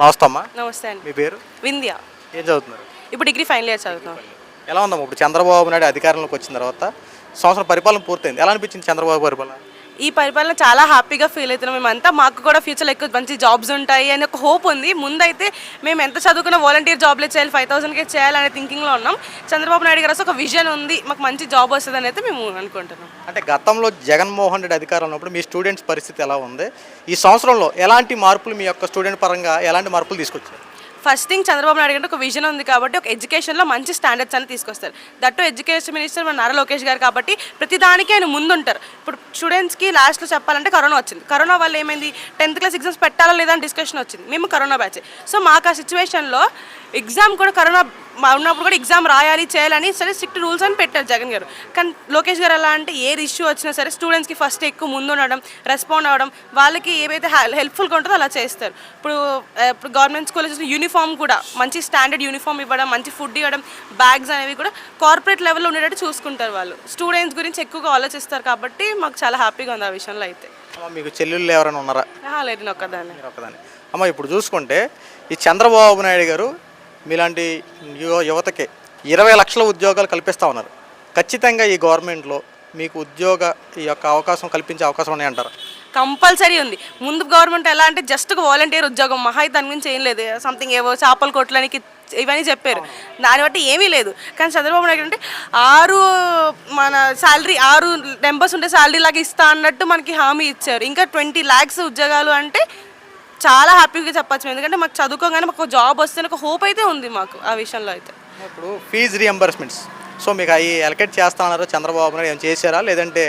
నమస్తే అమ్మా నమస్తే అండి. మీ పేరు? వింధ్య. ఏం చదువుతున్నారు? ఇప్పుడు డిగ్రీ ఫైనల్ ఇయర్ చదువుతున్నాం. ఎలా ఉందమ్మా ఇప్పుడు చంద్రబాబు నాయుడు అధికారంలోకి వచ్చిన తర్వాత సంవత్సరం పరిపాలన పూర్తయింది. ఎలా అనిపించింది చంద్రబాబు పరిపాలన? ఈ పరిపాలన చాలా హ్యాపీగా ఫీల్ అవుతున్నాం మేమంతా. మాకు కూడా ఫ్యూచర్లో ఎక్కువ మంచి జాబ్స్ ఉంటాయి అని ఒక హోప్ ఉంది. ముందైతే మేము ఎంత చదువుకున్న వాలంటీర్ జాబ్లే చేయాలి ఫైవ్ థౌసండ్కే చేయాలనే థింకింగ్లో ఉన్నాం. చంద్రబాబు నాయుడు గారు ఒక విజన్ ఉంది. మాకు మంచి జాబ్ వస్తుందని అయితే మేము అనుకుంటున్నాం. అంటే గతంలో జగన్మోహన్ రెడ్డి అధికారం ఉన్నప్పుడు మీ స్టూడెంట్స్ పరిస్థితి ఎలా ఉంది? ఈ సంవత్సరంలో ఎలాంటి మార్పులు మీ యొక్క స్టూడెంట్ పరంగా ఎలాంటి మార్పులు తీసుకొచ్చారు? ఫస్ట్ థింగ్ చంద్రబాబు నాయుడు అంటే ఒక విజన్ ఉంది కాబట్టి ఒక ఎడ్యుకేషన్లో మంచి స్టాండర్డ్స్ అని తీసుకొస్తారు. దట్టు ఎడ్యుకేషన్ మినిస్టర్ మన నారా లోకేష్ గారు కాబట్టి ప్రతిదానికి ఆయన ముందుంటారు. ఇప్పుడు స్టూడెంట్స్కి లాస్ట్లో చెప్పాలంటే కరోనా వచ్చింది. కరోనా వల్ల ఏమైంది? టెన్త్ క్లాస్ ఎగ్జామ్స్ పెట్టాలా లేదా అని డిస్కషన్ వచ్చింది. మేము కరోనా బ్యాచ్ సో మాకు ఆ సిచ్యువేషన్లో ఎగ్జామ్ కూడా కరోనా ఉన్నప్పుడు కూడా ఎగ్జామ్ రాయాలి చేయాలని సరే స్ట్రిక్ట్ రూల్స్ అని పెట్టారు జగన్ గారు. కానీ లోకేష్ గారు ఎలా అంటే ఏ ఇష్యూ వచ్చినా సరే స్టూడెంట్స్కి ఫస్ట్ ఎక్కువ ముందు ఉండడం రెస్పాండ్ అవ్వడం వాళ్ళకి ఏవైతే హెల్ప్ఫుల్గా ఉంటుందో అలా చేస్తారు. ఇప్పుడు ఇప్పుడు గవర్నమెంట్ స్కూల్స్ యూనిఫామ్ కూడా మంచి స్టాండర్డ్ యూనిఫామ్ ఇవ్వడం మంచి ఫుడ్ ఇవ్వడం బ్యాగ్స్ అనేవి కూడా కార్పొరేట్ లెవెల్లో ఉండేటట్టు చూసుకుంటారు వాళ్ళు. స్టూడెంట్స్ గురించి ఎక్కువగా ఆలోచిస్తారు కాబట్టి మాకు చాలా హ్యాపీగా ఉంది ఆ విషయంలో అయితే. మీకు చెల్లెళ్ళు ఎవరైనా ఉన్నారా? లేదు నేను ఒక్కదాన్ని. ఒక్కదాన్ని. అమ్మ ఇప్పుడు చూసుకుంటే ఈ చంద్రబాబు నాయుడు గారు మీలాంటి యువ యువతకి ఇరవై లక్షల ఉద్యోగాలు కల్పిస్తూ ఉన్నారు. ఖచ్చితంగా ఈ గవర్నమెంట్లో మీకు ఉద్యోగ ఈ యొక్క అవకాశం కల్పించే అవకాశం ఉన్నాయంటారు? కంపల్సరీ ఉంది. ముందు గవర్నమెంట్ ఎలా అంటే జస్ట్ వాలంటీర్ ఉద్యోగం మహా దాని గురించి ఏం లేదు. సంథింగ్ ఏవో చేపలు కొట్టడానికి ఇవన్నీ చెప్పారు. దాన్ని బట్టి ఏమీ లేదు. కానీ చంద్రబాబు నాయుడు అంటే ఆరు మన శాలరీ ఆరు నెంబర్స్ ఉంటే శాలరీ లాగా ఇస్తా అన్నట్టు మనకి హామీ ఇచ్చారు. ఇంకా ట్వంటీ ల్యాక్స్ ఉద్యోగాలు అంటే చాలా హ్యాపీగా చెప్పచ్చు ఎందుకంటే మాకు చదువుకోగానే మాకు జాబ్ వస్తే ఒక హోప్ అయితే ఉంది మాకు ఆ విషయంలో అయితే. ఇప్పుడు ఫీజు రియంబర్స్మెంట్స్ సో మీకు అవి ఎలకెట్ చేస్తా ఉన్నారు? చంద్రబాబు నాయుడు ఏమైనా చేశారా? లేదంటే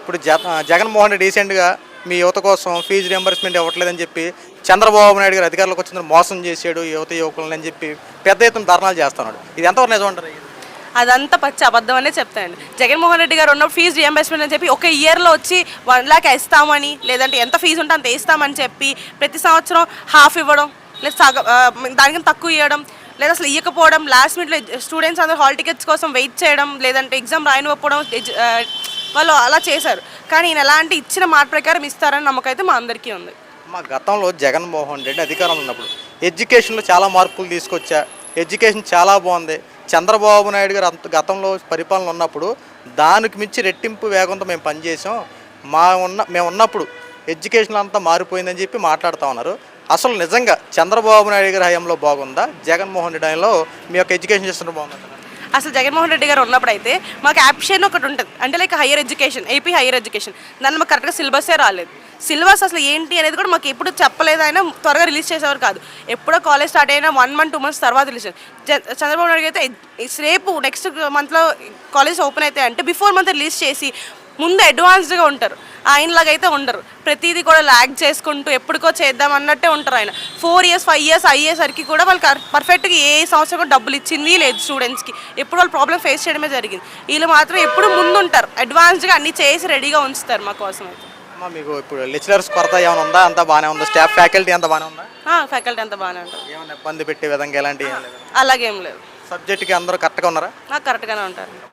ఇప్పుడు జ జగన్మోహన్ రెడ్డి రీసెంట్గా మీ యువత కోసం ఫీజు రియంబర్స్మెంట్ ఇవ్వట్లేదని చెప్పి చంద్రబాబు నాయుడు గారు అధికారులకు వచ్చిన మోసం చేశాడు యువత యువకులని అని చెప్పి పెద్ద ఎత్తున ధర్నాలు చేస్తున్నాడు. ఇది ఎంతవరకు నిజం అంటారు? అదంతా పచ్చి అబద్ధం అనే చెప్తానండి జగన్మోహన్ రెడ్డి గారు ఉన్నప్పుడు ఫీజు రియంబర్స్మెంట్ అని చెప్పి ఒక ఇయర్లో వచ్చి వన్ ల్యాక్ ఇస్తామని లేదంటే ఎంత ఫీజు ఉంటే అంత ఇస్తామని చెప్పి ప్రతి సంవత్సరం హాఫ్ ఇవ్వడం లేదా సగం దానికన్నా తక్కువ ఇవ్వడం లేదా అసలు ఇవ్వకపోవడం లాస్ట్ మినిట్లో స్టూడెంట్స్ అందరూ హాల్ టికెట్స్ కోసం వెయిట్ చేయడం లేదంటే ఎగ్జామ్ రాయనివ్వకపోవడం వాళ్ళు అలా చేశారు. కానీ ఈయన ఎలాంటి ఇచ్చిన మాట ప్రకారం ఇస్తారని నమ్మకం అయితే మా అందరికీ ఉంది. మా గతంలో జగన్మోహన్ రెడ్డి అధికారంలో ఉన్నప్పుడు ఎడ్యుకేషన్లో చాలా మార్పులు తీసుకొచ్చా ఎడ్యుకేషన్ చాలా బాగుంది చంద్రబాబు నాయుడు గారు అంత గతంలో పరిపాలన ఉన్నప్పుడు దానికి మించి రెట్టింపు వేగంతో మేము పనిచేసాం మా ఉన్న మేము ఉన్నప్పుడు ఎడ్యుకేషన్ అంతా మారిపోయిందని చెప్పి మాట్లాడుతూ ఉన్నారు. అసలు నిజంగా చంద్రబాబు నాయుడు గారి హయాంలో బాగుందా? జగన్మోహన్ రెడ్డి హయాంలో మీ యొక్క ఎడ్యుకేషన్ సిస్టమ్ బాగుందా? అసలు జగన్మోహన్ రెడ్డి గారు ఉన్నప్పుడు అయితే మాకు యాప్షన్ ఒకటి ఉంటుంది. అంటే like higher education AP higher education. దాన్ని మాకు కరెక్ట్గా సిలబసే రాలేదు. సిలబస్ అసలు ఏంటి అనేది కూడా మాకు ఎప్పుడు చెప్పలేదు ఆయన త్వరగా రిలీజ్ చేసేవారు కాదు. ఎప్పుడో కాలేజ్ స్టార్ట్ అయినా వన్ మంత్ టూ మంత్స్ తర్వాత రిలీజ్ చంద్రబాబు నాయుడు అయితే రేపు నెక్స్ట్ మంత్లో కాలేజ్ ఓపెన్ అయితే అంటే బిఫోర్ మంత్ రిలీజ్ చేసి ముందు అడ్వాన్స్డ్గా ఉంటారు. ఆయనలాగా అయితే ఉండరు. ప్రతిదీ కూడా ల్యాగ్ చేసుకుంటూ ఎప్పటికో చేద్దాం అన్నట్టే ఉంటారు ఆయన. ఫోర్ ఇయర్స్ ఫైవ్ ఇయర్స్ అయ్యేసరికి కూడా వాళ్ళు పర్ఫెక్ట్గా ఏ సంవత్సరం కూడా డబ్బులు ఇచ్చింది లేదు స్టూడెంట్స్కి ఎప్పుడు వాళ్ళు ప్రాబ్లం ఫేస్ చేయడమే జరిగింది. వీళ్ళు మాత్రం ఎప్పుడు ముందుంటారు. అడ్వాన్స్డ్గా అన్ని చేసి రెడీగా ఉంచుతారు మా కోసం అయితే. అమ్మా మీకు ఇప్పుడు లెక్చరర్స్ కొరత ఏమైనా ఉందా? అంతా బాగానే ఉందా? స్టాఫ్ ఫ్యాకల్టీ అంతా బాగానే ఉందా? ఫ్యాకల్టీ అంతా బాగానే ఉంటారు. ఏమైనా ఇబ్బంది పెట్టే విధంగా ఎలాంటి అలాగేం లేదు. సబ్జెక్ట్కి అందరూ కరెక్ట్గా ఉన్నారా? కరెక్ట్గానే ఉంటారు.